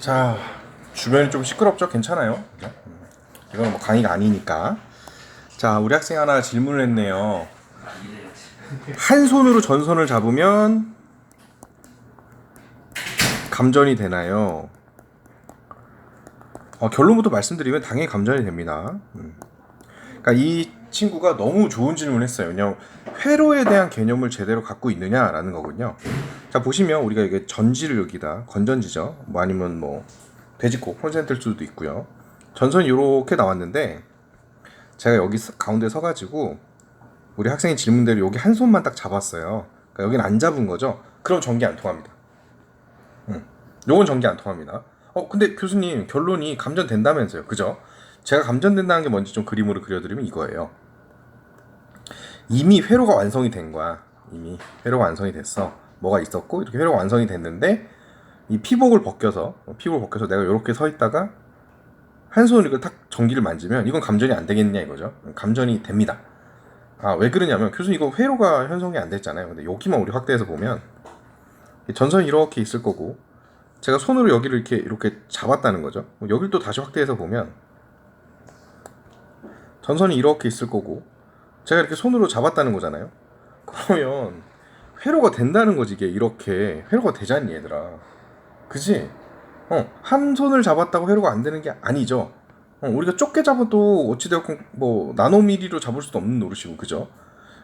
자 주변이 좀 시끄럽죠? 괜찮아요? 음. 이거는 뭐 강의가 아니니까 자 우리 학생 하나 질문을 했네요 한 손으로 전선을 잡으면 감전이 되나요? 어, 결론부터 말씀드리면 당연히 감전이 됩니다 음. 그러니까 이 친구가 너무 좋은 질문을 했어요. 그냥 회로에 대한 개념을 제대로 갖고 있느냐라는 거군요. 자 보시면 우리가 이게 전지를 여기다 건전지죠. 뭐 아니면 뭐 돼지코 콘센트일 수도 있고요. 전선이 이렇게 나왔는데 제가 여기 서- 가운데 서가지고 우리 학생이 질문대로 여기 한 손만 딱 잡았어요. 그러니까 여기는 안 잡은 거죠? 그럼 전기 안 통합니다. 음, 요건 전기 안 통합니다. 어 근데 교수님 결론이 감전된다면서요. 그죠 제가 감전된다는 게 뭔지 좀 그림으로 그려드리면 이거예요 이미 회로가 완성이 된 거야. 이미 회로가 완성이 됐어. 뭐가 있었고 이렇게 회로가 완성이 됐는데 이 피복을 벗겨서 어, 피복을 벗겨서 내가 이렇게 서 있다가 한 손으로 탁 전기를 만지면 이건 감전이 안 되겠냐 이거죠. 감전이 됩니다. 아 왜 그러냐면 교수님 이거 회로가 현성이 안 됐잖아요. 근데 여기만 우리 확대해서 보면 이 전선이 이렇게 있을 거고 제가 손으로 여기를 이렇게 이렇게 잡았다는 거죠. 뭐 여기를 또 다시 확대해서 보면 전선이 이렇게 있을 거고 제가 이렇게 손으로 잡았다는 거잖아요. 그러면 회로가 된다는 거지 이게 이렇게 회로가 되잖니 얘들아. 그지? 어, 한 손을 잡았다고 회로가 안 되는 게 아니죠. 어, 우리가 좁게 잡아도 어찌되었건 뭐 나노미리로 잡을 수도 없는 노릇이고 그죠?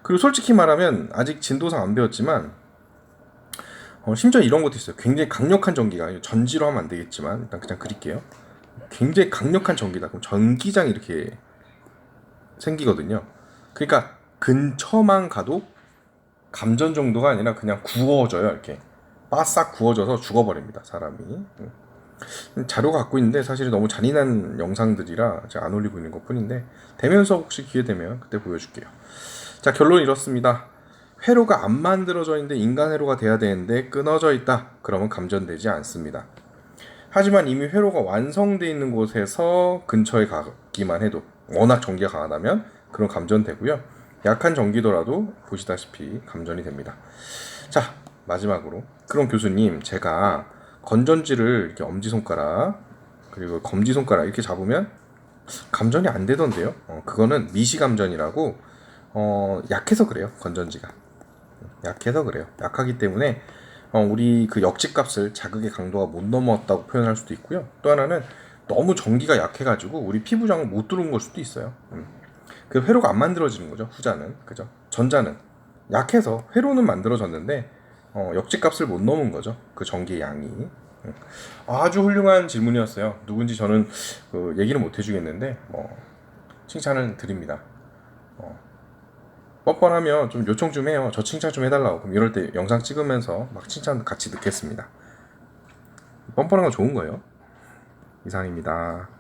그리고 솔직히 말하면 아직 진도상 안 배웠지만 어, 심지어 이런 것도 있어요. 굉장히 강력한 전기가 전지로 하면 안 되겠지만 일단 그냥 그릴게요. 굉장히 강력한 전기다. 그럼 전기장이 이렇게 생기거든요. 그러니까 근처만 가도 감전 정도가 아니라 그냥 구워져요 이렇게. 바싹 구워져서 죽어버립니다 사람이. 음. 자료가 갖고 있는데 사실 너무 잔인한 영상들이라 제가 안 올리고 있는 것 뿐인데 되면서 혹시 기회 되면 그때 보여줄게요. 자 결론 이렇습니다. 회로가 안 만들어져 있는데 인간 회로가 돼야 되는데 끊어져 있다. 그러면 감전되지 않습니다. 하지만 이미 회로가 완성돼 있는 곳에서 근처에 가기만 해도 워낙 전기가 강하다면 그런 감전되고요. 약한 전기더라도 보시다시피 감전이 됩니다. 자 마지막으로 그럼 교수님 제가 건전지를 이렇게 엄지 손가락 그리고 검지 손가락 이렇게 잡으면 감전이 안 되던데요. 어, 그거는 미시 감전이라고 어, 약해서 그래요 건전지가 약해서 그래요. 약하기 때문에 어, 우리 그 역지값을 자극의 강도가 못 넘었다고 표현할 수도 있고요. 또 하나는 너무 전기가 약해가지고 우리 피부장을 못 뚫은 걸 수도 있어요. 음. 그 회로가 안 만들어지는 거죠. 후자는 그죠. 전자는 약해서 회로는 만들어졌는데 어, 역지값을 못 넘은 거죠. 그 전기의 양이. 음. 아주 훌륭한 질문이었어요. 누군지 저는 그 얘기를 못 해주겠는데 뭐 칭찬을 드립니다. 어, 뻔뻔하면 좀 요청 좀 해요. 저 칭찬 좀 해달라고. 그럼 이럴 때 영상 찍으면서 막 칭찬 같이 듣겠습니다. 뻔뻔한 건 좋은 거예요. 이상입니다.